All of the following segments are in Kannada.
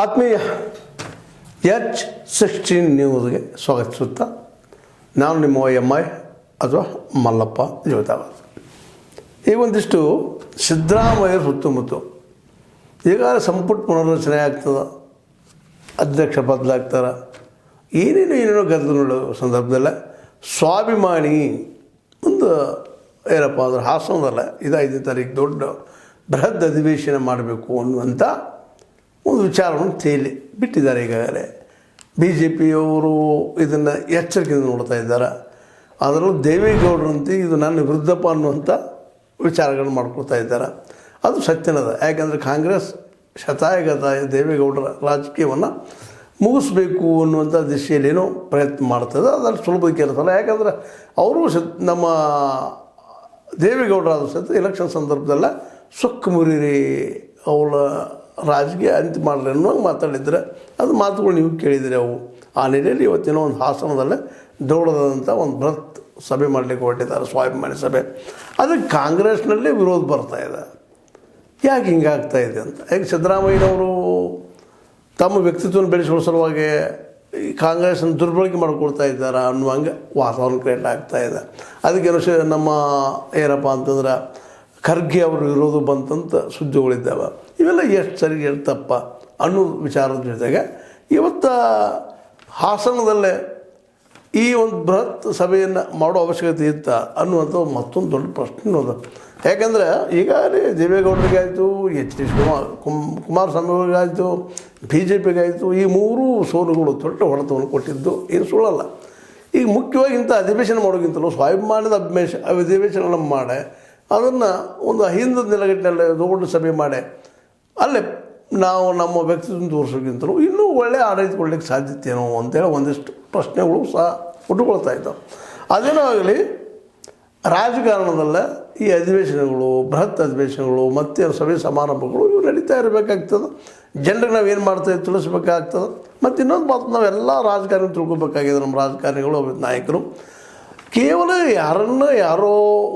ಆತ್ಮೀಯ, ಎಚ್ ಸಿಕ್ಸ್ಟೀನ್ ನ್ಯೂಸ್ಗೆ ಸ್ವಾಗತಿಸುತ್ತಾ ನಾನು ನಿಮ್ಮ ಎಂ ಐ ಅಥವಾ ಮಲ್ಲಪ್ಪ ಜೋತಾವ ಈ ಒಂದಿಷ್ಟು ಸಿದ್ದರಾಮಯ್ಯ ಸುತ್ತಮುತ್ತ. ಈಗ ಸಂಪುಟ ಪುನರ್ರಚನೆ ಆಗ್ತದೆ, ಅಧ್ಯಕ್ಷ ಬದಲಾಗ್ತಾರೆ. ಏನೇನು ಏನೇನೋ ಗದ್ದು ನೋಡೋ ಸಂದರ್ಭದಲ್ಲ ಸ್ವಾಭಿಮಾನಿ ಒಂದು ಏನಪ್ಪ ಅಂದ್ರೆ ಹಾಸನದಲ್ಲ ಇದು ಐದನೇ ತಾರೀಕು ದೊಡ್ಡ ಬೃಹತ್ ಅಧಿವೇಶನ ಮಾಡಬೇಕು ಅನ್ನುವಂಥ ಒಂದು ವಿಚಾರವನ್ನು ತೇಲಿ ಬಿಟ್ಟಿದ್ದಾರೆ ಈಗಾಗಲೇ. ಬಿ ಜೆ ಪಿಯವರು ಇದನ್ನು ಎಚ್ಚರಿಕೆಯಿಂದ ನೋಡ್ತಾ ಇದ್ದಾರೆ. ಅದರಲ್ಲೂ ದೇವೇಗೌಡರಂತೆ ಇದು ನನ್ನ ವಿರುದ್ಧಪ್ಪ ಅನ್ನುವಂಥ ವಿಚಾರಗಳನ್ನು ಮಾಡ್ಕೊಳ್ತಾ ಇದ್ದಾರೆ. ಅದು ಸತ್ಯನದ. ಯಾಕೆಂದರೆ ಕಾಂಗ್ರೆಸ್ ಶತಾಯಗತ ದೇವೇಗೌಡರ ರಾಜಕೀಯವನ್ನು ಮುಗಿಸ್ಬೇಕು ಅನ್ನುವಂಥ ದಿಶೆಯಲ್ಲೇನೋ ಪ್ರಯತ್ನ ಮಾಡ್ತದೆ ಅದರಲ್ಲಿ ಸುಲಭದ ಕೆಲಸ ಅಲ್ಲ ಯಾಕಂದ್ರೆ ಅವರು ಸತ್ ನಮ್ಮ ದೇವೇಗೌಡರಾದ ಸತ್ ಎಲೆಕ್ಷನ್ ಸಂದರ್ಭದಲ್ಲ ಸೊಕ್ಕು ಮುರಿರಿ ಅವಳ ರಾಜಕೀಯ ಅಂತ್ಯ ಮಾಡಲಿ ಅನ್ನೋಂಗೆ ಮಾತಾಡಿದ್ರೆ ಅದು ಮಾತುಗಳು ನೀವು ಕೇಳಿದಿರಿ ಅವು. ಆ ನೆಲೆಯಲ್ಲಿ ಇವತ್ತಿನ ಒಂದು ಹಾಸನದಲ್ಲೇ ದೊಡ್ಡದಾದಂಥ ಒಂದು ಬೃಹತ್ ಸಭೆ ಮಾಡಲಿಕ್ಕೆ ಹೊರಟಿದ್ದಾರೆ, ಸ್ವಾಭಿಮಾನಿ ಸಭೆ. ಅದಕ್ಕೆ ಕಾಂಗ್ರೆಸ್ನಲ್ಲಿ ವಿರೋಧ ಬರ್ತಾ ಇದೆ. ಯಾಕೆ ಹಿಂಗಾಗ್ತಾ ಇದೆ ಅಂತ? ಯಾಕೆ ಸಿದ್ದರಾಮಯ್ಯನವರು ತಮ್ಮ ವ್ಯಕ್ತಿತ್ವವನ್ನು ಬೆಳೆಸುವ ಸಲುವಾಗಿ ಈ ಕಾಂಗ್ರೆಸ್ನ ದುರ್ಬಳಕೆ ಮಾಡ್ಕೊಳ್ತಾ ಇದ್ದಾರೆ ಅನ್ನುವಂಗೆ ವಾತಾವರಣ ಕ್ರಿಯೇಟ್ ಆಗ್ತಾ ಇದೆ. ಅದಕ್ಕೆ ನಮ್ಮ ಏನಪ್ಪ ಅಂತಂದ್ರೆ ಖರ್ಗೆ ಅವರು ವಿರೋಧ ಬಂತಂತ ಸುದ್ದಿಗಳಿದ್ದಾವೆ. ಇವೆಲ್ಲ ಎಷ್ಟು ಸರಿ ಎಷ್ಟು ತಪ್ಪ ಅನ್ನೋ ವಿಚಾರದ ಜೊತೆಗೆ ಇವತ್ತು ಹಾಸನದಲ್ಲೇ ಈ ಒಂದು ಬೃಹತ್ ಸಭೆಯನ್ನು ಮಾಡೋ ಅವಶ್ಯಕತೆ ಇತ್ತ ಅನ್ನುವಂಥ ಮತ್ತೊಂದು ದೊಡ್ಡ ಪ್ರಶ್ನೆ ಅದ ಯಾಕಂದ್ರೆ ಈಗಾಗಲೇ ದೇವೇಗೌಡರಿಗಾಯಿತು ಎಚ್ ಡಿ ಕುಮಾರ್ ಕುಮ್ ಕುಮಾರಸ್ವಾಮಿ ಅವರಿಗಾಯಿತು ಬಿ ಜೆ ಪಿಗಾಯಿತು ಈ ಮೂರೂ ಸೋಲುಗಳು ದೊಡ್ಡ ಹೊಡೆತವನ್ನು ಕೊಟ್ಟಿದ್ದು ಏನು ಸುಳ್ಳಲ್ಲ. ಈಗ ಮುಖ್ಯವಾಗಿ ಇಂಥ ಅಧಿವೇಶನ ಮಾಡೋಕ್ಕಿಂತಲೂ ಸ್ವಾಭಿಮಾನದ ಅಭಿಮೇಶ ಅಧಿವೇಶನಗಳನ್ನು ಮಾಡಿ, ಅದನ್ನು ಒಂದು ಅಹಿಂದ ನೆಲಗಟ್ಟಿನಲ್ಲಿ ದೊಡ್ಡ ಸಭೆ ಮಾಡಿ. ಅಲ್ಲೇ ನಾವು ನಮ್ಮ ವ್ಯಕ್ತಿತ್ವ ತೋರಿಸೋಕ್ಕಿಂತಲೂ ಇನ್ನೂ ಒಳ್ಳೆಯ ಆಡಳಿತ ಕೊಡ್ಲಿಕ್ಕೆ ಸಾಧ್ಯತೆ ಏನೋ ಅಂತೇಳಿ ಒಂದಿಷ್ಟು ಪ್ರಶ್ನೆಗಳು ಸಹ ಹುಟ್ಟುಕೊಳ್ತಾ ಇದ್ದಾವೆ. ಅದೇನೋ ಆಗಲಿ ರಾಜಕಾರಣದಲ್ಲೇ ಈ ಅಧಿವೇಶನಗಳು, ಬೃಹತ್ ಅಧಿವೇಶನಗಳು, ಮತ್ತೆ ಸಭೆ ಸಮಾರಂಭಗಳು ಇವು ನಡೀತಾ ಇರಬೇಕಾಗ್ತದೆ. ಜನರಿಗೆ ನಾವು ಏನು ಮಾಡ್ತೇವೆ ತಿಳಿಸ್ಬೇಕಾಗ್ತದೆ. ಮತ್ತು ಇನ್ನೊಂದು ಮಾತು, ನಾವೆಲ್ಲ ರಾಜಕಾರಣ ತಿಳ್ಕೊಬೇಕಾಗಿದೆ, ನಮ್ಮ ರಾಜಕಾರಣಿಗಳು, ನಾಯಕರು. ಕೇವಲ ಯಾರನ್ನ ಯಾರೋ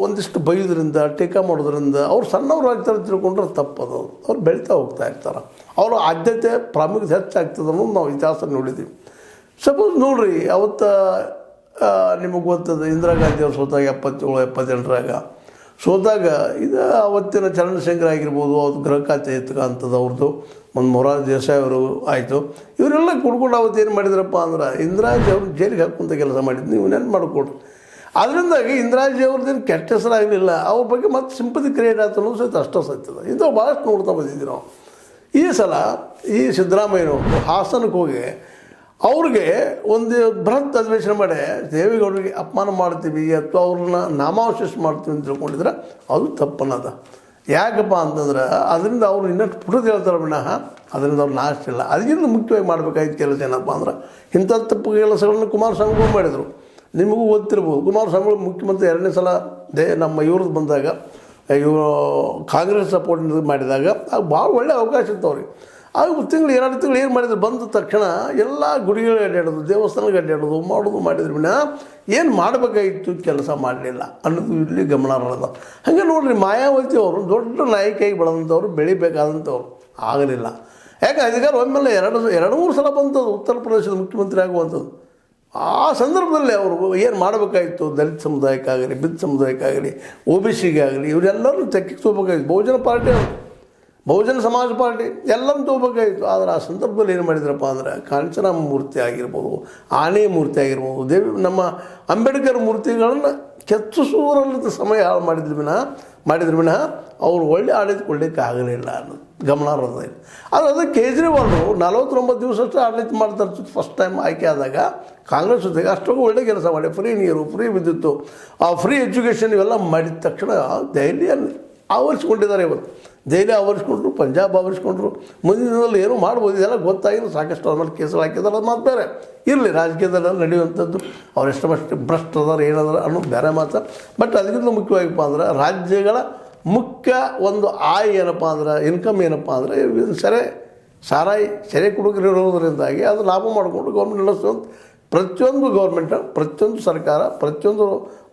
ಒಂದಿಷ್ಟು ಬೈಯೋದ್ರಿಂದ, ಟೀಕಾ ಮಾಡೋದ್ರಿಂದ ಅವ್ರು ಸಣ್ಣವ್ರು ಆಗ್ತಾರೆ ತಿಳ್ಕೊಂಡ್ರೆ ತಪ್ಪದು. ಅವ್ರು ಬೆಳೀತಾ ಹೋಗ್ತಾ ಇರ್ತಾರೆ. ಅವ್ರ ಆದ್ಯತೆ ಪ್ರಾಮುಖ್ಯತೆ ಹೆಚ್ಚಾಗ್ತದೆ ಅನ್ನೋದು ನಾವು ಇತಿಹಾಸ ನೋಡಿದ್ದೀವಿ ಸಪೋಸ್ ನೋಡ್ರಿ, ಅವತ್ತು ನಿಮಗೆ ಗೊತ್ತದ, ಇಂದಿರಾ ಗಾಂಧಿ ಅವ್ರು ಸೋತಾಗ ಎಪ್ಪತ್ತೇಳು, ಎಪ್ಪತ್ತೆಂಟರಾಗ. ಸೋತಾಗ, ಇದು ಅವತ್ತಿನ ಚರಣಶೇಖರ್ ಆಗಿರ್ಬೋದು ಅವ್ರ ಗೃಹ ಖಾತೆ ಎತ್ಕಂಥದ್ದು ಅವ್ರದ್ದು ಒಂದು ಮೊರಾರ್ಜಿ ದೇಸಾಯಿ ಅವರು ಆಯಿತು. ಇವರೆಲ್ಲ ಕುಡ್ಕೊಂಡು ಅವತ್ತು ಏನು ಮಾಡಿದ್ರಪ್ಪ ಅಂದ್ರೆ ಇಂದಿರಾಜಿ ಅವರು ಜೈಲಿಗೆ ಹಾಕುವಂಥ ಕೆಲಸ ಮಾಡಿದ್ದು ನೀವು ನೆನ್ಪು ಮಾಡಿಕೊಡ್ರಿ ಅದರಿಂದಾಗಿ ಇಂದಿರಾಜಿ ಅವ್ರದ್ದೇನು ಕೆಟ್ಟ ಹೆಸರಾಗಲಿಲ್ಲ. ಅವ್ರ ಬಗ್ಗೆ ಮತ್ತೆ ಸಿಂಪತಿ ಕ್ರಿಯೇಟ್ ಆಯ್ತು ಅನ್ನೋದು ಸಹಿತ ಅಷ್ಟೋ ಸತ್ಯದ ಇಂಥ ಭಾಳಷ್ಟು ನೋಡ್ತಾ ಬಂದಿದ್ದೀವಿ ನಾವು. ಈ ಸಲ ಈ ಸಿದ್ದರಾಮಯ್ಯನವರು ಹಾಸನಕ್ಕೆ ಹೋಗಿ ಅವ್ರಿಗೆ ಒಂದು ಬೃಹತ್ ಅಧಿವೇಶನ ಮಾಡಿ, ದೇವೇಗೌಡರಿಗೆ ಅಪಮಾನ ಮಾಡ್ತೀವಿ, ಅಥವಾ ಅವ್ರನ್ನ ನಾಮಾವಶೇಷ ಮಾಡ್ತೀವಿ ಅಂತ ತಿಳ್ಕೊಂಡಿದ್ರೆ ಅದು ತಪ್ಪನ್ನದ ಯಾಕಪ್ಪ ಅಂತಂದ್ರೆ ಅದರಿಂದ ಅವ್ರು ಇನ್ನಷ್ಟು ಪುಟದ ಹೇಳ್ತಾರೆ ವಿನಃ ಅದರಿಂದ ಅವ್ರು ನಾಶ ಇಲ್ಲ. ಅದಕ್ಕಿಂತ ಮುಖ್ಯವಾಗಿ ಮಾಡಬೇಕಾಗಿತ್ತು ಕೆಲಸ ಏನಪ್ಪ ಅಂದ್ರೆ ಇಂಥ ತಪ್ಪು ಕೆಲಸಗಳನ್ನು ಕುಮಾರಸ್ವಾಮಿಗಳು ಮಾಡಿದರು. ನಿಮಗೂ ಓದ್ತಿರ್ಬೋದು ಕುಮಾರಸ್ವಾಮಿಗಳು ಮುಖ್ಯಮಂತ್ರಿ ಎರಡನೇ ಸಲ ದೇ ನಮ್ಮ ಇವ್ರದ್ದು ಬಂದಾಗ, ಇವರು ಕಾಂಗ್ರೆಸ್ ಸಪೋರ್ಟ್ ಮಾಡಿದಾಗ ಆಗ ಭಾಳ ಒಳ್ಳೆಯ ಅವಕಾಶ ಇತ್ತು ಅವ್ರಿಗೆ. ಆಗ ತಿಂಗಳು, ಎರಡು ತಿಂಗಳು ಏನು ಮಾಡಿದ್ರು, ಬಂದ ತಕ್ಷಣ ಎಲ್ಲ ಗುಡಿಗಳಿಗೆ ಅಡ್ಡಾಡೋದು ದೇವಸ್ಥಾನಗಳು ಅಡ್ಡಾಡೋದು ಮಾಡೋದು ಮಾಡಿದ್ರು ವಿನ ಏನು ಮಾಡಬೇಕಾಗಿತ್ತು ಕೆಲಸ ಮಾಡಲಿಲ್ಲ. ಅನ್ನೋದು ಇಲ್ಲಿ ಗಮನಾರ್ಹದ. ಹಾಗೆ ನೋಡಿರಿ, ಮಾಯಾವತಿ ಅವರು ದೊಡ್ಡ ನಾಯಕಿಯಾಗಿ ಬೆಳೆದಂಥವ್ರು, ಬೆಳಿಬೇಕಾದಂಥವ್ರು. ಆಗಲಿಲ್ಲ. ಯಾಕೆ, ಅಧಿಕಾರ ಒಮ್ಮೆಲೆ ಎರಡು ಎರಡು ಮೂರು ಸಲ ಬಂತದ್ದು ಉತ್ತರ ಪ್ರದೇಶದ ಮುಖ್ಯಮಂತ್ರಿ ಆಗುವಂಥದ್ದು. ಆ ಸಂದರ್ಭದಲ್ಲಿ ಅವರು ಏನು ಮಾಡಬೇಕಾಗಿತ್ತು? ದಲಿತ ಸಮುದಾಯಕ್ಕಾಗಲಿ ಬಿದ್ದ ಸಮುದಾಯಕ್ಕಾಗಲಿ, ಒ ಬಿ ಸಿಗಾಗಲಿ ಇವರೆಲ್ಲರೂ ತೆಕ್ಕಿಗೆ ತಗೋಬೇಕಾಗಿತ್ತು ಬಹುಜನ ಪಾರ್ಟಿ ಅವರು ಬಹುಜನ ಸಮಾಜ ಪಾರ್ಟಿ ಎಲ್ಲರೂ ತಗೋಬೇಕಾಗಿತ್ತು ಆದರೆ ಆ ಸಂದರ್ಭದಲ್ಲಿ ಏನು ಮಾಡಿದ್ರಪ್ಪ ಅಂದರೆ ಕಾಂಚನ ಮೂರ್ತಿ ಆಗಿರ್ಬೋದು, ಆನೆ ಮೂರ್ತಿ ಆಗಿರ್ಬೋದು, ದೇವಿ ನಮ್ಮ ಅಂಬೇಡ್ಕರ್ ಮೂರ್ತಿಗಳನ್ನು ಕೆತ್ತಿಸುವುದರಲ್ಲಿ ಸಮಯ ಹಾಳು ಮಾಡಿದ್ರು ವಿನಃ ಮಾಡಿದ್ರು ವಿನಃ ಅವರು ಒಳ್ಳೆ ಆಡಳಿತ ಆಗಲಿಲ್ಲ ಅನ್ನೋದು. ಗಮನಾರ್ಹದ ಆದರೆ ಅದು ಕೇಜ್ರಿವಾಲ್ರು ನಲವತ್ತೊಂಬತ್ತು ದಿವಸ ಅಷ್ಟೇ ಆಡಳಿತ ಮಾಡ್ತಾರೆ ಫಸ್ಟ್ ಟೈಮ್ ಆಯ್ಕೆ ಆದಾಗ. ಕಾಂಗ್ರೆಸ್ ಜೊತೆಗೆ ಅಷ್ಟೊಂದು ಒಳ್ಳೆ ಕೆಲಸ ಮಾಡಿ. ಫ್ರೀ ನೀರು ಫ್ರೀ ವಿದ್ಯುತ್ತು, ಆ ಫ್ರೀ ಎಜುಕೇಷನ್ ಇವೆಲ್ಲ ಮಾಡಿದ ತಕ್ಷಣ ದೆಹಲಿಯಲ್ಲಿ ಆವರಿಸ್ಕೊಂಡಿದ್ದಾರೆ ಇವತ್ತು. ದೆಹಲಿ ಆವರಿಸ್ಕೊಂಡ್ರು, ಪಂಜಾಬ್ ಆವರಿಸ್ಕೊಂಡ್ರು. ಮುಂದಿನ ದಿನದಲ್ಲಿ ಏನೂ ಮಾಡ್ಬೋದು, ಇದೆಲ್ಲ ಗೊತ್ತಾಗಿಲ್ಲ. ಸಾಕಷ್ಟು ಅವ್ರ ಕೇಸಲ್ಲಿ ಹಾಕಿದ್ದಾರೆ ಅದು ಮಾತು ಬೇರೆ. ಇರಲಿ, ರಾಜಕೀಯದಲ್ಲಿ ನಡೆಯುವಂಥದ್ದು. ಅವ್ರು ಎಷ್ಟಮಷ್ಟು ಭ್ರಷ್ಟ ಅದಾರ ಏನದಾರ ಅನ್ನೋದು ಬೇರೆ ಮಾತ್ರ. ಬಟ್ ಅದಕ್ಕಿಂತ ಮುಖ್ಯವಾಗಿಪ್ಪ ಅಂದ್ರೆ, ರಾಜ್ಯಗಳ ಮುಖ್ಯ ಒಂದು ಆಯ್ ಏನಪ್ಪ ಅಂದ್ರೆ ಇನ್ಕಮ್ ಏನಪ್ಪ ಅಂದರೆ ಸೆರೆ, ಸಾರಾಯಿ ಸೆರೆ ಕುಡುಕರಿರೋದ್ರಿಂದಾಗಿ ಅದು ಲಾಭ ಮಾಡಿಕೊಂಡು ಗೌರ್ಮೆಂಟ್ ನಡೆಸುವಂಥ ಪ್ರತಿಯೊಂದು ಗೌರ್ಮೆಂಟ್ ಪ್ರತಿಯೊಂದು ಸರ್ಕಾರ, ಪ್ರತಿಯೊಂದು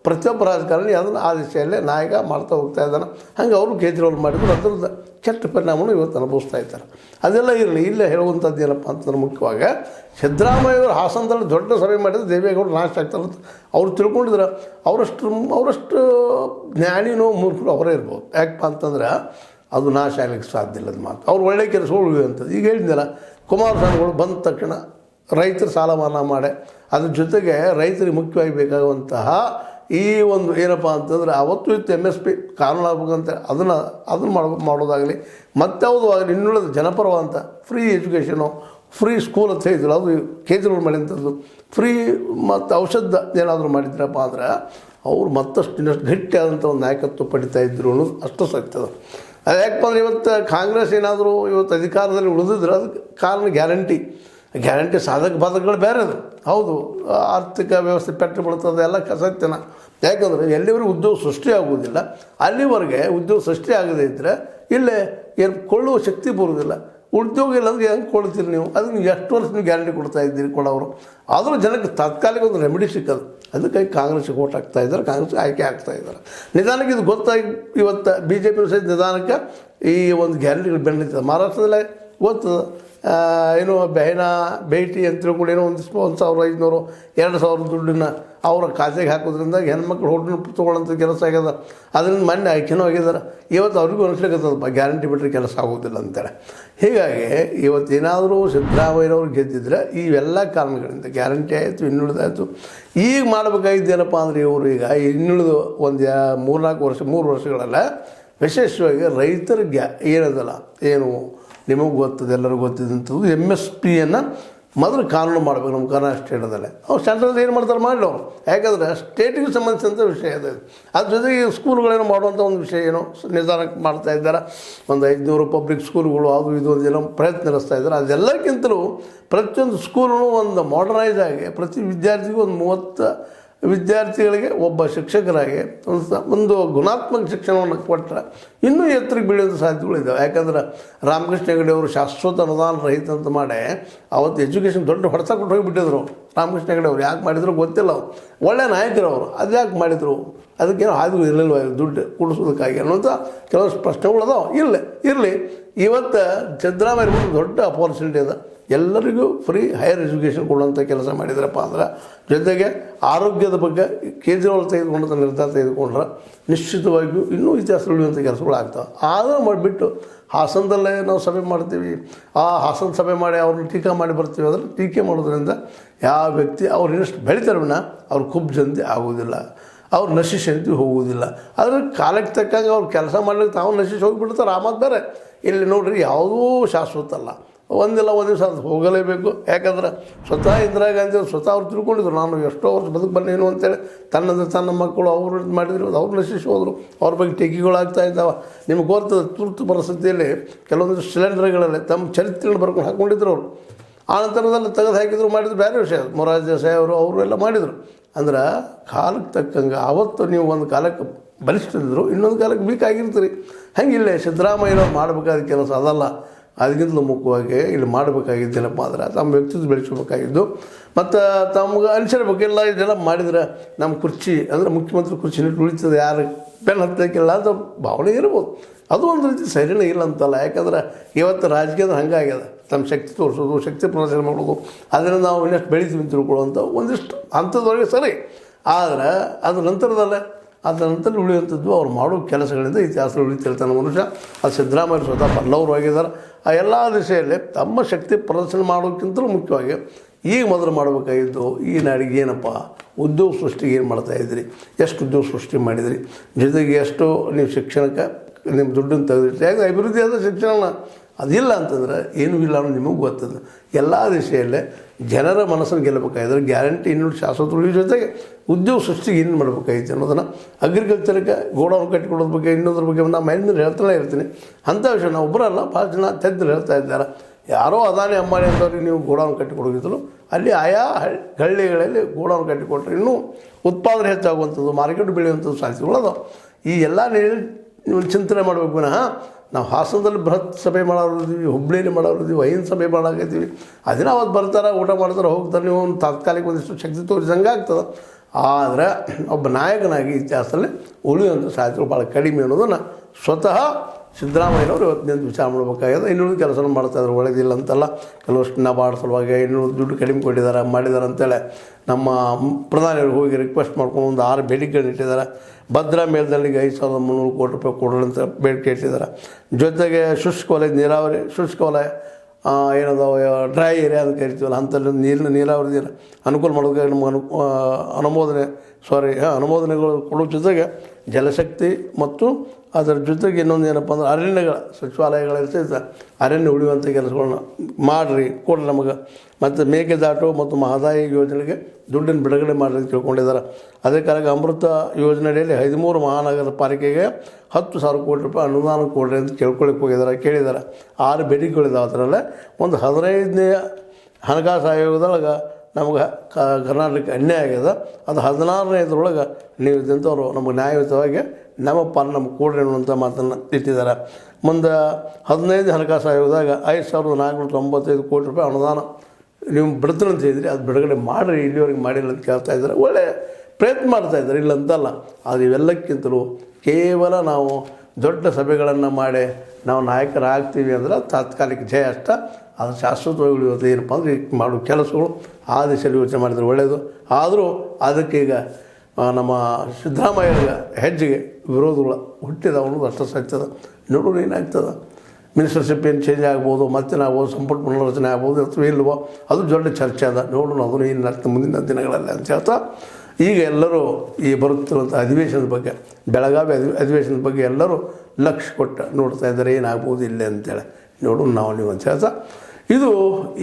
ಪ್ರತಿಯೊಬ್ಬ ರಾಜಕಾರಣಿ ಅದನ್ನು ಆ ದಿಶೆಯಲ್ಲೇ ನಾಯಕ ಮಾಡ್ತಾ ಹೋಗ್ತಾ ಇದ್ದಾನೆ. ಹಂಗೆ ಅವರು ಕೇಜ್ರಿವಾಲ್ ಮಾಡಿದ್ರು, ಅದ್ರದ್ದು ಕೆಟ್ಟ ಪರಿಣಾಮವನ್ನು ಇವತ್ತು ಅನುಭವಿಸ್ತಾ ಇದ್ದಾರೆ. ಅದೆಲ್ಲ ಇರಲಿ, ಇಲ್ಲೇ ಹೇಳುವಂಥದ್ದು ಏನಪ್ಪ ಅಂತಂದ್ರೆ ಮುಖ್ಯವಾಗಿ ಸಿದ್ದರಾಮಯ್ಯವರು ಹಾಸನದಲ್ಲಿ ದೊಡ್ಡ ಸಭೆ ಮಾಡಿದ್ರೆ ದೇವೇಗೌಡರು ನಾಶ ಆಗ್ತಾರೆ ಅಂತ ಅವ್ರು ತಿಳ್ಕೊಂಡಿದ್ರೆ. ಅವರಷ್ಟು ಅವರಷ್ಟು ಜ್ಞಾನಿನೋ ಮೂರ್ಖರು ಅವರೇ ಇರ್ಬೋದು. ಯಾಕಪ್ಪ ಅಂತಂದ್ರೆ ಅದು ನಾಶ ಆಗ್ಲಿಕ್ಕೆ ಸಾಧ್ಯ ಇಲ್ಲದ ಮಾತು. ಅವ್ರು ಒಳ್ಳೆ ಕೆಲಸಗಳು ಅಂತದ್ದು ಈಗ ಹೇಳಿದ್ನಲ್ಲ, ಕುಮಾರಸ್ವಾಮಿಗಳು ಬಂದ ತಕ್ಷಣ ರೈತರು ಸಾಲ ಮನ್ನಾ ಮಾಡಿ. ಅದ್ರ ಜೊತೆಗೆ ರೈತರಿಗೆ ಮುಖ್ಯವಾಗಿ ಬೇಕಾಗುವಂತಹ ಈ ಒಂದು ಏನಪ್ಪ ಅಂತಂದ್ರೆ ಅವತ್ತು ಇತ್ತು ಎಂ ಎಸ್ ಪಿ ಕಾನೂನು ಆಗ್ಬೇಕಂತ ಅದನ್ನು ಅದನ್ನು ಮಾಡ, ಮಾಡೋದಾಗಲಿ ಮತ್ತಾವುದು ಆಗಲಿ, ಇನ್ನುಳಿದ ಜನಪರವಾದಂಥ ಫ್ರೀ ಎಜುಕೇಷನು ಫ್ರೀ ಸ್ಕೂಲ್ ಅಂತ ಹೇಳಿದ್ರು ಅದು ಕೇಜ್ರಿಗಳು ಮಾಡಿದಂಥದ್ದು ಫ್ರೀ ಮತ್ತು ಔಷಧ ಏನಾದರೂ ಮಾಡಿದ್ರಪ್ಪ ಅಂದ್ರೆ ಅವ್ರು ಮತ್ತಷ್ಟು ಇನ್ನಷ್ಟು ಗಟ್ಟಿಯಾದಂಥ ಒಂದು ನಾಯಕತ್ವ ಪಡಿತಾ ಇದ್ರು ಅನ್ನೋದು ಅಷ್ಟು ಸತ್ಯದ. ಅದು ಯಾಕಪ್ಪ ಅಂದ್ರೆ ಇವತ್ತು ಕಾಂಗ್ರೆಸ್ ಏನಾದರೂ ಇವತ್ತು ಅಧಿಕಾರದಲ್ಲಿ ಉಳಿದಿದ್ರೆ ಅದಕ್ಕೆ ಕಾರಣ ಗ್ಯಾರಂಟಿ. ಗ್ಯಾರಂಟಿ ಸಾಧಕ ಬಾಧಕಗಳು ಬೇರೆ ಅದು. ಹೌದು ಆರ್ಥಿಕ ವ್ಯವಸ್ಥೆ ಪೆಟ್ಟು ಬೀಳ್ತದೆ, ಎಲ್ಲ ಕಸತ್ತಿನ ಯಾಕಂದರೆ ಎಲ್ಲಿವರೆಗೂ ಉದ್ಯೋಗ ಸೃಷ್ಟಿ ಆಗುವುದಿಲ್ಲ. ಅಲ್ಲಿವರೆಗೆ ಉದ್ಯೋಗ ಸೃಷ್ಟಿ ಆಗದೇ ಇದ್ದರೆ ಇಲ್ಲೇ ಏನು ಕೊಳ್ಳುವ ಶಕ್ತಿ ಬರುವುದಿಲ್ಲ. ಉದ್ಯೋಗ ಇಲ್ಲಾಂದ್ರೆ ಹೆಂಗೆ ಕೊಡ್ತೀರಿ ನೀವು? ಅದು ನೀವು ಎಷ್ಟು ವರ್ಷ ನೀವು ಗ್ಯಾರಂಟಿ ಕೊಡ್ತಾ ಇದ್ದೀರಿ ಕೊಡೋರು ಆದರೂ ಜನಕ್ಕೆ ತಾತ್ಕಾಲಿಕ ಒಂದು ರೆಮಿಡಿ ಸಿಕ್ಕದು. ಅದಕ್ಕಾಗಿ ಕಾಂಗ್ರೆಸ್ಗೆ ಓಟ್ ಹಾಕ್ತಾ ಇದ್ದಾರೆ ಕಾಂಗ್ರೆಸ್ ಆಯ್ಕೆ ಆಗ್ತಾ ಇದ್ದಾರೆ. ನಿಧಾನಕ್ಕೆ ಇದು ಗೊತ್ತಾಗಿ ಇವತ್ತು ಬಿ ಜೆ ಪಿ ಸಹಿತ ನಿಧಾನಕ್ಕೆ ಈ ಒಂದು ಗ್ಯಾರಂಟಿಗಳು ಬೆನ್ನತ್ತಿದೆ ಮಹಾರಾಷ್ಟ್ರದಲ್ಲೇ ಗೊತ್ತದ? ಏನು ಬೆಹನ ಭೇಟಿ ಅಂತ ಕೂಡ ಏನೋ ಒಂದು ಒಂದು ಸಾವಿರ ಐದುನೂರು, ಎರಡು ಸಾವಿರ ದುಡ್ಡನ್ನು ಅವರ ಖಾತೆಗೆ ಹಾಕೋದ್ರಿಂದ ಹೆಣ್ಮಕ್ಳು ಹೋಟೆಲ್ ತೊಗೊಳ್ಳೋಂಥ ಕೆಲಸ ಆಗ್ಯದ. ಅದರಿಂದ ಮೊನ್ನೆ ಆಯ್ಕೆನೂ ಆಗಿದ್ದಾರೆ ಇವತ್ತು ಅವ್ರಿಗೂ ಅನಿಸ್ಲಿಕ್ಕತ್ತದಪ್ಪ ಗ್ಯಾರಂಟಿ ಬಿಟ್ಟರೆ ಕೆಲಸ ಆಗೋದಿಲ್ಲ ಅಂತಾರೆ. ಹೀಗಾಗಿ ಇವತ್ತು ಏನಾದರೂ ಸಿದ್ದರಾಮಯ್ಯನವ್ರು ಗೆದ್ದಿದ್ರೆ ಇವೆಲ್ಲ ಕಾರಣಗಳಿಂದ ಗ್ಯಾರಂಟಿ ಆಯಿತು, ಇನ್ನುಳಿದಾಯಿತು. ಈಗ ಮಾಡಬೇಕಾಗಿದ್ದೇನಪ್ಪ ಅಂದರೆ ಇವರು ಈಗ ಇನ್ನುಳಿದು ಒಂದು ಮೂರ್ನಾಲ್ಕು ವರ್ಷ, ಮೂರು ವರ್ಷಗಳಲ್ಲ, ವಿಶೇಷವಾಗಿ ರೈತರಿಗೆ ಏನದಲ್ಲ, ಏನು ನಿಮಗೆ ಗೊತ್ತದೆ, ಎಲ್ಲರಿಗೂ ಗೊತ್ತಿದ್ದಂಥದ್ದು ಎಂ ಎಸ್ ಪಿಯನ್ನು ಮೊದಲು ಕಾನೂನು ಮಾಡಬೇಕು, ನಮ್ಮ ಕರ್ನಾಟಕ ಸ್ಟೇಟದಲ್ಲೇ ಅವ್ರು ಸೆಂಟ್ರಲ್ಲಿ ಏನು ಮಾಡ್ತಾರೆ ಮಾಡಲಿ ಅವರು. ಯಾಕಂದರೆ ಸ್ಟೇಟಿಗೆ ಸಂಬಂಧಿಸಿದಂಥ ವಿಷಯ ಅದು. ಅದ್ರ ಜೊತೆಗೆ ಸ್ಕೂಲ್ಗಳೇನು ಮಾಡುವಂಥ ಒಂದು ವಿಷಯ ಏನು ನಿರ್ಧಾರಕ್ಕೆ ಮಾಡ್ತಾ ಇದ್ದಾರೆ. ಒಂದು ಐದುನೂರು ಪಬ್ಲಿಕ್ ಸ್ಕೂಲ್ಗಳು ಅದು ಇದು ಏನೋ ಪ್ರಯತ್ನ ನಡೆಸ್ತಾ ಇದ್ದಾರೆ. ಅದೆಲ್ಲಕ್ಕಿಂತಲೂ ಪ್ರತಿಯೊಂದು ಸ್ಕೂಲ್ನು ಒಂದು ಮಾಡರ್ನೈಸ್ ಆಗಿ ಪ್ರತಿ ವಿದ್ಯಾರ್ಥಿಗೂ ಒಂದು ಮೂವತ್ತು ವಿದ್ಯಾರ್ಥಿಗಳಿಗೆ ಒಬ್ಬ ಶಿಕ್ಷಕರಾಗಿ ಒಂದು ಒಂದು ಗುಣಾತ್ಮಕ ಶಿಕ್ಷಣವನ್ನು ಕೊಟ್ಟರೆ ಇನ್ನೂ ಎತ್ತರಿಗೆ ಬೆಳೆಯೋದು ಸಾಧ್ಯತೆಗಳಿದ್ದಾವೆ ಯಾಕಂದ್ರೆ ರಾಮಕೃಷ್ಣ ಹೆಗಡೆಯವರು ಶಾಶ್ವತ ಅನುದಾನ ರಹಿತ ಅಂತ ಮಾಡಿ ಅವತ್ತು ಎಜುಕೇಷನ್ ದೊಡ್ಡ ಹೊಡೆತ ಕೊಟ್ಟು ಹೋಗಿಬಿಟ್ಟಿದ್ರು ರಾಮಕೃಷ್ಣ ಹೆಗಡೆ ಅವ್ರು ಯಾಕೆ ಮಾಡಿದ್ರು ಗೊತ್ತಿಲ್ಲ ಅವರು. ಒಳ್ಳೆ ನಾಯಕರು ಅವರು. ಅದು ಯಾಕೆ ಮಾಡಿದರು? ಅದಕ್ಕೇನೋ ಹಾದಿಗಳು ಇರಲಿಲ್ಲ ದುಡ್ಡು ಕೂಡಿಸೋದಕ್ಕಾಗಿ ಅನ್ನೋಂಥ ಕೆಲವು ಪ್ರಶ್ನೆಗಳು ಅದಾವೆ. ಇಲ್ಲ ಇರಲಿ. ಇವತ್ತು ಸಿದ್ದರಾಮಯ್ಯ ದೊಡ್ಡ ಅಪಾರ್ಚುನಿಟಿ ಅದ. ಎಲ್ಲರಿಗೂ ಫ್ರೀ ಹೈಯರ್ ಎಜುಕೇಷನ್ ಕೊಡುವಂಥ ಕೆಲಸ ಮಾಡಿದ್ರಪ್ಪ ಅಂದ್ರೆ ಜೊತೆಗೆ ಆರೋಗ್ಯದ ಬಗ್ಗೆ ಕೇಜ್ರಿವಾಲ್ ತೆಗೆದುಕೊಂಡಂಥ ನಿರ್ಧಾರ ತೆಗೆದುಕೊಂಡ್ರೆ ನಿಶ್ಚಿತವಾಗಿಯೂ ಇನ್ನೂ ಇತಿಹಾಸ ಉಳಿಯುವಂಥ ಕೆಲಸಗಳು ಆಗ್ತವೆ. ಆದರೂ ಮಾಡಿಬಿಟ್ಟು ಹಾಸನದಲ್ಲೇ ನಾವು ಸಭೆ ಮಾಡ್ತೀವಿ. ಆ ಹಾಸನ ಸಭೆ ಮಾಡಿ ಅವ್ರನ್ನ ಟೀಕೆ ಮಾಡಿ ಬರ್ತೀವಿ. ಅಂದರೆ ಟೀಕೆ ಮಾಡೋದ್ರಿಂದ ಯಾವ ವ್ಯಕ್ತಿ ಅವ್ರು ಇನ್ನಷ್ಟು ಬೆಳಿತಾರನ್ನ ಅವ್ರು ಕುಬ್ ಜಂತಿ ಆಗೋದಿಲ್ಲ. ಅವ್ರು ನಶಿಸಂತಿ ಹೋಗುವುದಿಲ್ಲ. ಆದರೆ ಕಾಲಕ್ಕೆ ತಕ್ಕಂಗೆ ಅವ್ರು ಕೆಲಸ ಮಾಡಲಿಕ್ಕೆ ತಾವು ನಶಿಸಿ ಹೋಗಿಬಿಡ್ತಾರೆ. ಆ ಮಾತು ಬೇರೆ. ಇಲ್ಲಿ ನೋಡ್ರಿ ಯಾವುದೂ ಶಾಶ್ವತ ಅಲ್ಲ. ಒಂದಿಲ್ಲ ಒಂದು ದಿವಸ ಅದು ಹೋಗಲೇಬೇಕು. ಯಾಕಂದ್ರೆ ಸ್ವತಃ ಇಂದಿರಾ ಗಾಂಧಿ ಸ್ವತಃ ಅವ್ರು ತಿಳ್ಕೊಂಡಿದ್ರು, ನಾನು ಎಷ್ಟೋ ವರ್ಷ ಬದುಕು ಬಂದೇನು ಅಂತೇಳಿ. ತನ್ನಂದ್ರೆ ತನ್ನ ಮಕ್ಕಳು ಅವರು ಮಾಡಿದ್ರು, ಅವ್ರು ನಶಿಸಿ ಹೋದರು. ಅವ್ರ ಬಗ್ಗೆ ಟೀಕೆಗಳಾಗ್ತಾ ಇದ್ದಾವೆ. ನಿಮ್ಗೆ ಗೊತ್ತದ, ತುರ್ತು ಪರಿಸ್ಥಿತಿಯಲ್ಲಿ ಕೆಲವೊಂದು ಸಿಲಿಂಡರ್ಗಳಲ್ಲಿ ತಮ್ಮ ಚರಿತ್ರೆಯನ್ನು ಬರ್ಕೊಂಡು ಹಾಕ್ಕೊಂಡಿದ್ರು ಅವರು. ಆ ನಂತರದಲ್ಲಿ ತೆಗೆದು ಹಾಕಿದ್ರು, ಮಾಡಿದ್ರು ಬೇರೆ ವಿಷಯ. ಮೊರಾರ್ಜಿ ದೇಸಾಯಿ ಅವರು ಎಲ್ಲ ಮಾಡಿದರು. ಅಂದ್ರೆ ಕಾಲಕ್ಕೆ ತಕ್ಕಂಗೆ ಆವತ್ತು ನೀವು ಒಂದು ಕಾಲಕ್ಕೆ ಬಲಿಷ್ಠರಿದ್ರು, ಇನ್ನೊಂದು ಕಾಲಕ್ಕೆ ವೀಕ್ ಆಗಿರ್ತೀರಿ. ಹಂಗಿಲ್ಲ ಸಿದ್ದರಾಮಯ್ಯನವ್ರು ಮಾಡಬೇಕಾದ ಕೆಲಸ ಅದಲ್ಲ. ಅದಕ್ಕಿಂತಲೂ ಮುಖ್ಯವಾಗಿ ಇಲ್ಲಿ ಮಾಡಬೇಕಾಗಿದ್ದೇನಪ್ಪ ಅಂದ್ರೆ ತಮ್ಮ ವ್ಯಕ್ತಿತ್ವ ಬೆಳೆಸಬೇಕಾಗಿದ್ದು ಮತ್ತು ತಮ್ಗೆ ಅನಿಸಿರ್ಬೇಕಿಲ್ಲ ಇದೆಲ್ಲ ಮಾಡಿದ್ರೆ ನಮ್ಮ ಕುರ್ಚಿ ಅಂದರೆ ಮುಖ್ಯಮಂತ್ರಿ ಕುರ್ಚಿ ಉಳಿತದೆ, ಯಾರು ಬೆನ್ನು ಹತ್ತಕ್ಕಿಲ್ಲ ಅಂತ ಭಾವನೆ ಇರ್ಬೋದು. ಅದು ಒಂದು ರೀತಿ ಸರಿನೇ ಇಲ್ಲ ಅಂತಲ್ಲ. ಯಾಕಂದ್ರೆ ಇವತ್ತು ರಾಜಕೀಯದ ಹಂಗಾಗ್ಯದ. ತಮ್ಮ ಶಕ್ತಿ ತೋರಿಸೋದು, ಶಕ್ತಿ ಪ್ರದರ್ಶನ ಮಾಡೋದು, ಅದನ್ನು ನಾವು ಇನ್ನಷ್ಟು ಬೆಳಿತೀವಿ ಅಂತ ತಿಳ್ಕೊಳ್ಳುವಂಥ ಒಂದಿಷ್ಟು ಹಂತದವರೆಗೆ ಸರಿ. ಆದರೆ ಅದು ನಂತರದಲ್ಲೇ ಅದರ ನಂತರ ಉಳಿಯುವಂಥದ್ದು ಅವ್ರು ಮಾಡೋ ಕೆಲಸಗಳಿಂದ ಇತಿಹಾಸದಲ್ಲಿ ಉಳಿತಿರ್ತಾನೆ ಮನುಷ್ಯ. ಆ ಸಿದ್ದರಾಮಯ್ಯ ಸ್ವತಃ ಬಲ್ಲವರು ಆಗಿದ್ದಾರೆ. ಆ ಎಲ್ಲ ದಿಶೆಯಲ್ಲಿ ತಮ್ಮ ಶಕ್ತಿ ಪ್ರದರ್ಶನ ಮಾಡೋಕ್ಕಿಂತಲೂ ಮುಖ್ಯವಾಗಿ ಈಗ ಮೊದಲು ಮಾಡಬೇಕಾಗಿದ್ದು ಈ ನಾಡಿಗೆ ಏನಪ್ಪ? ಉದ್ಯೋಗ ಸೃಷ್ಟಿಗೆ ಏನು ಮಾಡ್ತಾ ಇದ್ರಿ ಎಷ್ಟು ಉದ್ಯೋಗ ಸೃಷ್ಟಿ ಮಾಡಿದಿರಿ? ಜೊತೆಗೆ ಎಷ್ಟು ನೀವು ಶಿಕ್ಷಣಕ್ಕೆ ನಿಮ್ಮ ದುಡ್ಡನ್ನು ತೆಗೆದಿಟ್ಟು ಯಾಕೆ ಅಭಿವೃದ್ಧಿ ಆದ ಶಿಕ್ಷಣ ಅದಿಲ್ಲ ಅಂತಂದ್ರೆ ಏನೂ ಇಲ್ಲ ಅನ್ನೋದು ನಿಮಗೆ ಗೊತ್ತದೆ. ಎಲ್ಲ ದಿಶೆಯಲ್ಲೇ ಜನರ ಮನಸ್ಸನ್ನು ಗೆಲ್ಲಬೇಕಾಗಿದ್ರೆ ಗ್ಯಾರಂಟಿ ಇನ್ನೂ ಶಾಶ್ವತ ಉಳಿಯೋ ಜೊತೆಗೆ ಉದ್ಯೋಗ ಸೃಷ್ಟಿಗೆ ಏನು ಮಾಡಬೇಕಾಗಿತ್ತು ಅನ್ನೋದನ್ನು ಅಗ್ರಿಕಲ್ಚರ್ಗೆ ಗೋಡೌನ್ ಕಟ್ಟಿಕೊಡೋದ್ರ ಬಗ್ಗೆ ಇನ್ನೊಂದ್ರ ಬಗ್ಗೆ ನಾನು ಮೈಂಡ್ ಹೇಳ್ತಾನೆ ಇರ್ತೀನಿ. ಅಂಥ ವಿಷಯ ನಾವು ಒಬ್ಬರಲ್ಲ ಭಾಳ ಜನ ತೆಗೆದು ಹೇಳ್ತಾ ಇದ್ದಾರೆ. ಯಾರೋ ಅದಾನಿ ಅಂಬಾನಿ ಅಂತವ್ರಿಗೆ ನೀವು ಗೋಡೌನ್ ಕಟ್ಟಿಕೊಡೋಗಿದ್ರು. ಅಲ್ಲಿ ಆಯಾ ಹಳ್- ಹಳ್ಳಿಗಳಲ್ಲಿ ಗೋಡೌನ್ ಕಟ್ಟಿಕೊಟ್ರೆ ಇನ್ನೂ ಉತ್ಪಾದನೆ ಹೆಚ್ಚಾಗುವಂಥದ್ದು, ಮಾರ್ಕೆಟ್ ಬೆಳೆಯುವಂಥದ್ದು ಸಾಧ್ಯತೆಗಳು ಅದಾವೆ ಈ ಎಲ್ಲ ನೀವು ಚಿಂತನೆ ಮಾಡಬೇಕು ವಿನಃ ನಾವು ಹಾಸನದಲ್ಲಿ ಬೃಹತ್ ಸಭೆ ಮಾಡೋರಿದ್ದೀವಿ, ಹುಬ್ಳಿಯಲ್ಲಿ ಮಾಡೋರಿದ್ದೀವಿ ಐನ್ ಸಭೆ ಮಾಡಾಕತ್ತೀವಿ. ಅದನ್ನ ಅವತ್ತು ಬರ್ತಾರೆ, ಊಟ ಮಾಡ್ತಾರೆ, ಹೋಗ್ತಾರೆ, ನೀವು ಒಂದು ತಾತ್ಕಾಲಿಕ ಒಂದಿಷ್ಟು ಶಕ್ತಿ ತೋರಿಸಂಗೆ ಆಗ್ತದೆ. ಆದರೆ ಒಬ್ಬ ನಾಯಕನಾಗಿ ಇತಿಹಾಸದಲ್ಲಿ ಉಳಿಯುವಂಥ ಸಾಧ್ಯತೆಗಳು ಭಾಳ ಕಡಿಮೆ ಅನ್ನೋದನ್ನು ಸ್ವತಃ ಸಿದ್ದರಾಮಯ್ಯನವರು ಇವತ್ತಿನಿಂದ ವಿಚಾರ ಮಾಡಬೇಕಾಗಿದೆ. ಇನ್ನೊಂದು ಕೆಲಸ ಮಾಡ್ತಾಯಿದ್ರು ಒಳ್ಳೆದಿಲ್ಲ ಅಂತಲ್ಲ. ಕೆಲವಷ್ಟು ನಬಾರ್ಡ್ ಸಲುವಾಗಿ ಇನ್ನೊಂದು ದುಡ್ಡು ಕಡಿಮೆ ಕೊಟ್ಟಿದ್ದಾರೆ, ಮಾಡಿದ್ದಾರೆ ಅಂತೇಳಿ ನಮ್ಮ ಪ್ರಧಾನಿಯವ್ರಿಗೆ ಹೋಗಿ ರಿಕ್ವೆಸ್ಟ್ ಮಾಡ್ಕೊಂಡು ಒಂದು ಆರು ಬೇಡಿಕೆಗಳನ್ನ ಇಟ್ಟಿದ್ದಾರೆ. ಭದ್ರಾ ಮೇಲ್ದಲ್ಲಿಗೆ ಐದು ಸಾವಿರದ ಮುನ್ನೂರು ಕೋಟಿ ರೂಪಾಯಿ ಕೊಡಲಿ ಅಂತ ಬೇಡಿಕೆ ಇಟ್ಟಿದ್ದಾರೆ. ಜೊತೆಗೆ ಶುಷ್ಕ ವಲಯ ನೀರಾವರಿ ಶುಷ್ಕ ವಲಯ ಆ, ಏನದಾವ ಡ್ರೈ ಏರಿಯಾ ಅಂತ ಕರಿತೀವಲ್ಲ ಅಂಥಲ್ಲಿ ನೀರಿನ ನೀರಾವರಿ ನೀರು ಅನುಕೂಲ ಮಾಡೋದಕ್ಕೆ ನಮ್ಗೆ ಅನು ಅನುಮೋದನೆ ಸಾರಿ ಅನುಮೋದನೆಗಳು ಕೊಡೋ ಜೊತೆಗೆ ಜಲಶಕ್ತಿ ಮತ್ತು ಅದರ ಜೊತೆಗೆ ಇನ್ನೊಂದು ಏನಪ್ಪ ಅಂದ್ರೆ ಅರಣ್ಯಗಳ ಸಚಿವಾಲಯಗಳ ಇರ್ತೈತೆ ಅರಣ್ಯ ಉಳಿಯುವಂಥ ಕೆಲಸಗಳನ್ನ ಮಾಡಿರಿ ಕೊಡ್ರಿ ನಮಗೆ. ಮತ್ತು ಮೇಕೆದಾಟು ಮತ್ತು ಮಹದಾಯಿ ಯೋಜನೆಗೆ ದುಡ್ಡನ್ನು ಬಿಡುಗಡೆ ಅಂತ ತಿಳ್ಕೊಂಡಿದ್ದಾರೆ. ಅದೇ ಕಾರಣ ಅಮೃತ ಯೋಜನೆಯಲ್ಲಿ ಹದಿಮೂರು ಮಹಾನಗರ ಪಾಲಿಕೆಗೆ ಹತ್ತು ಸಾವಿರ ಕೋಟಿ ರೂಪಾಯಿ ಅನುದಾನ ಕೊಡ್ರಿ ಅಂತ ಕೇಳ್ಕೊಳ್ಳಿಕ್ಕೆ ಹೋಗಿದ್ದಾರೆ, ಕೇಳಿದ್ದಾರೆ. ಆರು ಬೇಡಿಕೆಗಳಿದಾವೆ ಅದರಲ್ಲೇ. ಒಂದು ಹದಿನೈದನೇ ಹಣಕಾಸು ಆಯೋಗದೊಳಗೆ ನಮ್ಗೆ ಕರ್ನಾಟಕ ಅನ್ಯಾಯ ಆಗ್ಯದ. ಅದು ಹದಿನಾರನೇದ್ರೊಳಗೆ ನೀವು ಇದ್ದಂಥವ್ರು ನಮಗೆ ನ್ಯಾಯಯುತವಾಗಿ ನಮ್ಮ ಪಾಲ ನಮ್ಗೆ ಕೊಡ್ರಿ ಅನ್ನುವಂಥ ಮಾತನ್ನು ಇಟ್ಟಿದ್ದಾರೆ. ಮುಂದೆ ಹದಿನೈದು ಹಣಕಾಸು ಆಯೋಗದಾಗ ಐದು ಸಾವಿರದ ನಾಲ್ಕುನೂರ ತೊಂಬತ್ತೈದು ಕೋಟಿ ರೂಪಾಯಿ ಅನುದಾನ ನೀವು ಬಿಡ್ತೀನಿ ಅಂತ ಹೇಳಿದ್ರಿ ಅದು ಬಿಡುಗಡೆ ಮಾಡಿರಿ, ಇಲ್ಲಿವರೆಗೆ ಮಾಡಿಲ್ಲ ಅಂತ ಕೇಳ್ತಾ ಇದ್ದಾರೆ. ಒಳ್ಳೆ ಪ್ರಯತ್ನ ಮಾಡ್ತಾ ಇದ್ದಾರೆ, ಇಲ್ಲ ಅಂತಲ್ಲ. ಅದು ಇವೆಲ್ಲಕ್ಕಿಂತಲೂ ಕೇವಲ ನಾವು ದೊಡ್ಡ ಸಭೆಗಳನ್ನು ಮಾಡಿ ನಾವು ನಾಯಕರಾಗ್ತೀವಿ ಅಂದ್ರೆ ಅದು ತಾತ್ಕಾಲಿಕ ಜಯ ಅಷ್ಟ. ಅದು ಶಾಶ್ವತವಾಗಿ ಉಳಿಯೋದು ಏನಪ್ಪ ಅಂದರೆ ಮಾಡೋ ಕೆಲಸಗಳು ಆ ದಿಶೆಯಲ್ಲಿ ಯೋಚನೆ ಮಾಡಿದರೆ ಒಳ್ಳೆಯದು ಆದರೂ ಅದಕ್ಕೀಗ ನಮ್ಮ ಸಿದ್ದರಾಮಯ್ಯ ಹೆಜ್ಜೆಗೆ ವಿರೋಧಗಳು ಹುಟ್ಟಿದ ಅವನು ಅಷ್ಟು ಸತ್ಯದ. ನೋಡೋಣ ಏನಾಗ್ತದೆ. ಮಿನಿಸ್ಟರ್ಶಿಪ್ ಏನು ಚೇಂಜ್ ಆಗ್ಬೋದು ಮತ್ತೆ ನಾವು ಸಂಪುಟ ಪುನರ್ರಚನೆ ಆಗ್ಬೋದು ಅಥವಾ ಇಲ್ವೋ ಅದು ದೊಡ್ಡ ಚರ್ಚೆ ಅದ ನೋಡೋಣ ಅದನ್ನು ಏನು ನಡ್ತ ಮುಂದಿನ ದಿನಗಳಲ್ಲಿ ಅಂತ ಹೇಳ್ತಾ ಈಗ ಎಲ್ಲರೂ ಈ ಬರುತ್ತಿರುವಂಥ ಅಧಿವೇಶನದ ಬಗ್ಗೆ ಬೆಳಗಾವಿ ಅಧಿ ಅಧಿವೇಶನದ ಬಗ್ಗೆ ಎಲ್ಲರೂ ಲಕ್ಷ ಕೊಟ್ಟು ನೋಡ್ತಾ ಇದ್ದಾರೆ ಏನಾಗ್ಬೋದು ಇಲ್ಲೇ ಅಂತೇಳಿ ನೋಡೋಣ ನಾವು ನೀವು ಅಂತ ಹೇಳ್ತಾ ಇದು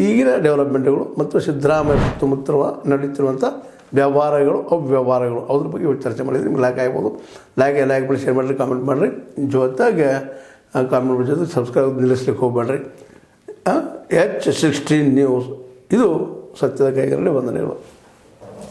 ಈಗಿನ ಡೆವಲಪ್ಮೆಂಟ್ಗಳು ಮತ್ತು ಸಿದ್ದರಾಮಯ್ಯ ಸುತ್ತಮುತ್ತ ನಡೀತಿರುವಂಥ ವ್ಯವಹಾರಗಳು ಅವ್ಯವಹಾರಗಳು ಅದ್ರ ಬಗ್ಗೆ ಚರ್ಚೆ ಮಾಡಿದ್ರೆ ನಿಮ್ಗೆ ಲೈಕ್ ಆಗ್ಬೋದು ಲೈಕ್ ಲೈಕ್ ಮಾಡಿ ಶೇರ್ ಮಾಡಿರಿ ಕಾಮೆಂಟ್ ಮಾಡಿರಿ ಜೊತೆಗೆ ಕಾಮೆಂಟ್ ಜೊತೆ ಸಬ್ಸ್ಕ್ರೈಬ್ ನಿಲ್ಲಿಸ್ಲಿಕ್ಕೆ ಹೋಗ್ಬೇಡ್ರಿ. ಎಚ್ ಸಿಕ್ಸ್ಟೀನ್ ನ್ಯೂಸ್ ಇದು ಸತ್ಯದ ಕೈಗಳಲ್ಲಿ ವಂದನೆಗಳು.